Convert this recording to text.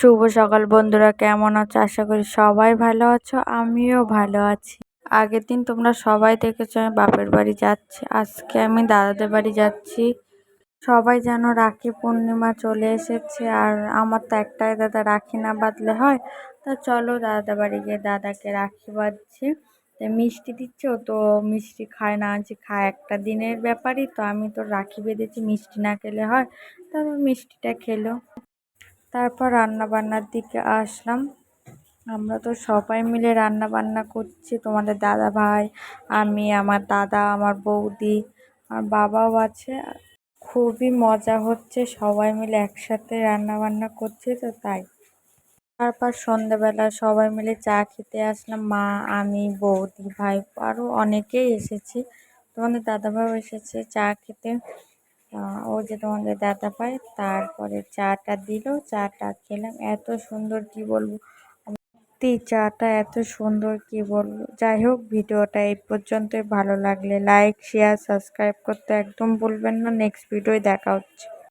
শুভ সকাল বন্ধুরা, কেমন আছো? আশা করি সবাই ভালো আছো, আমিও ভালো আছি। আগের দিন তোমরা সবাই দেখেছ আমি বাপের বাড়ি যাচ্ছি, আজকে আমি দাদাদের বাড়ি যাচ্ছি। সবাই যেন রাখি পূর্ণিমা চলে এসেছে, আর আমার তো একটাই দাদা রাখি না বাঁধলে হয়, তা চলো দাদা বাড়ি গিয়ে দাদাকে রাখি বাঁধছি। মিষ্টি দিচ্ছ তো মিষ্টি খায় না যে খায় একটা দিনের ব্যাপারই, তো আমি তো রাখি বেঁধেছি, মিষ্টি না খেলে হয় তারপর মিষ্টিটা খেলো। তারপর রান্না বান্নার দিকে আসলাম। আমরা তো সবাই মিলে রান্না বান্না করছি। তোমাদের দাদা ভাই আমি, আমার দাদা, আমার বৌদি আর বাবাও আছে। খুবই মজা হচ্ছে, সবাই মিলে একসাথে রান্না বান্না করছি তো তাই। তারপর সন্ধ্যেবেলা সবাই মিলে চা খেতে আসলাম, মা, আমি, বৌদি ভাই আরও অনেকেই এসেছি। তোমাদের দাদাভাইও এসেছে চা খেতে। ও যে তোমাদের দাদা পায় তারপরে চাটা দিল। চাটা খেলাম। এত সুন্দর কি বলব? সত্যি চাটা এত সুন্দর কি বলব? যাই হোক, ভিডিওটা এই পর্যন্তই। ভালো লাগলে লাইক শেয়ার সাবস্ক্রাইব করতে একদম ভুলবেন না। নেক্সট ভিডিওয় দেখা হচ্ছে।